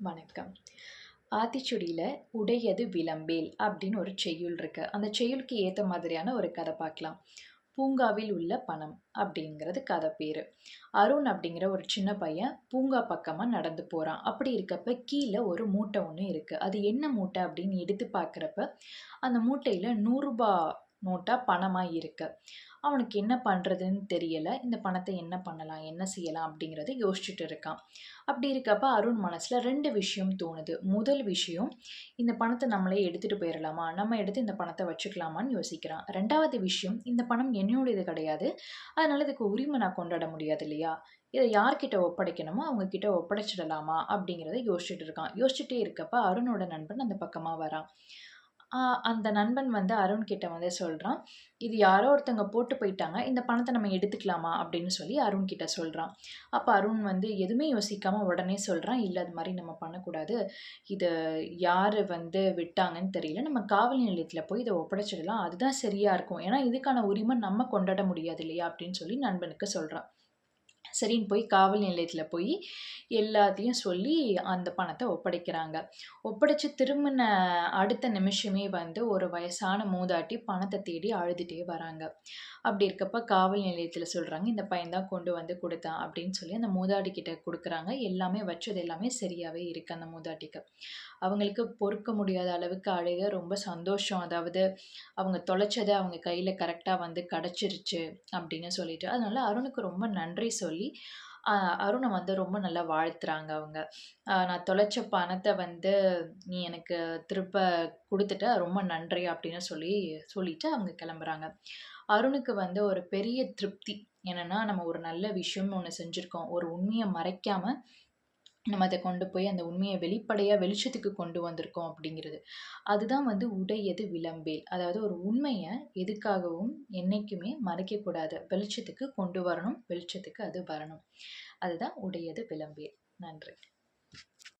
வணக்கம். ஆத்திச்சுடியில் உடையது விளம்பேல் அப்படின்னு ஒரு செய்யுள் இருக்கு. அந்த செய்யுளுக்கு ஏற்ற மாதிரியான ஒரு கதை பார்க்கலாம். பூங்காவில் உள்ள பணம் அப்படிங்கிறது கதை பேர். அருண் அப்படிங்கிற ஒரு சின்ன பையன் பூங்கா பக்கமாக நடந்து போகிறான் அப்படி இருக்கப்ப கீழே ஒரு மூட்டை ஒன்று இருக்குது அது என்ன மூட்டை அப்படின்னு எடுத்து பார்க்குறப்ப அந்த மூட்டையில் நூறுரூபா நோட்டாக பணமாக இருக்கு. அவனுக்கு என்ன பண்ணுறதுன்னு தெரியலை. இந்த பணத்தை என்ன பண்ணலாம்? என்ன செய்யலாம்? அப்படிங்கிறத யோசிச்சுட்டு இருக்கான். அப்படி இருக்கப்ப அருண் மனசில் ரெண்டு விஷயம் தோணுது. முதல் விஷயம் இந்த பணத்தை நம்மளே எடுத்துகிட்டு போயிடலாமா நம்ம எடுத்து இந்த பணத்தை வச்சுக்கலாமான்னு யோசிக்கிறான். ரெண்டாவது விஷயம் இந்த பணம் என்னுடையது கிடையாது. அதனால் இதுக்கு உரிமை நான் கொண்டாட முடியாது இல்லையா? இதை யார்கிட்ட ஒப்படைக்கணுமோ அவங்கக்கிட்ட ஒப்படைச்சிடலாமா? அப்படிங்கிறத யோசிச்சுட்டு இருக்கான். யோசிச்சுட்டே இருக்கப்ப அருணோட நண்பன் அந்த பக்கமாக வரான். அந்த நண்பன் வந்து அருண் கிட்ட வந்து சொல்கிறான் இது யாரோ ஒருத்தங்க போட்டு போயிட்டாங்க இந்த பணத்தை நம்ம எடுத்துக்கலாமா? அப்படின்னு சொல்லி அருண் கிட்ட சொல்கிறான் அப்போ அருண் வந்து எதுவுமே யோசிக்காமல் உடனே சொல்கிறான் இல்லை அது மாதிரி நம்ம பண்ணக்கூடாது. இது யார் வந்து விட்டாங்கன்னு தெரியல. நம்ம காவல் நிலையத்தில் போய் இதை ஒப்படைச்சிடலாம். அதுதான் சரியாக இருக்கும். ஏன்னா இதுக்கான உரிமை நம்ம கொண்டாட முடியாது இல்லையா? அப்படின்னு சொல்லி நண்பனுக்கு சொல்கிறான் சரின்னு போய் காவல் நிலையத்தில் போய் எல்லாத்தையும் சொல்லி அந்த பணத்தை ஒப்படைக்கிறாங்க. ஒப்படைச்சு திரும்பின அடுத்த நிமிஷமே வந்து ஒரு வயசான மூதாட்டி பணத்தை தேடி அழுதுகிட்டே வராங்க. அப்படி இருக்கப்ப காவல் நிலையத்தில் சொல்கிறாங்க இந்த பையன் தான் கொண்டு வந்து கொடுத்தான் அப்படின்னு சொல்லி அந்த மூதாட்டி கிட்ட கொடுக்குறாங்க. எல்லாமே வச்சது எல்லாமே சரியாகவே இருக்குது அந்த மூதாட்டிக்கு. அவங்களுக்கு பொறுக்க முடியாத அளவுக்கு அழுக ரொம்ப சந்தோஷம். அதாவது அவங்க தொலைச்சதை அவங்க கையில் கரெக்டாக வந்து கிடச்சிருச்சு அப்படின்னு சொல்லிட்டு. அதனால அருணுக்கு ரொம்ப நன்றி சொல்லி சொல்லி அருணை வந்து ரொம்ப நல்லா வாழ்த்துறாங்க அவங்க. நான் தொலைச்ச பணத்தை வந்து நீ எனக்கு திருப்ப கொடுத்துட்ட ரொம்ப நன்றி அப்படின்னு சொல்லி சொல்லிட்டு அவங்க கிளம்புறாங்க. அருணுக்கு வந்து ஒரு பெரிய திருப்தி என்னென்னா நம்ம ஒரு நல்ல விஷயம் ஒன்று செஞ்சுருக்கோம். ஒரு உண்மையை மறைக்காமல் நம்ம அதை கொண்டு போய் அந்த உண்மையை வெளிப்படையாக வெளிச்சத்துக்கு கொண்டு வந்திருக்கோம் அப்படிங்கிறது. அதுதான் வந்து உடையது விளம்பேல் அதாவது ஒரு உண்மையை எதுக்காகவும் என்றைக்குமே மறைக்கக்கூடாது. வெளிச்சத்துக்கு கொண்டு வரணும் வெளிச்சத்துக்கு அது வரணும். அதுதான் உடையது விளம்பேல் நன்றி.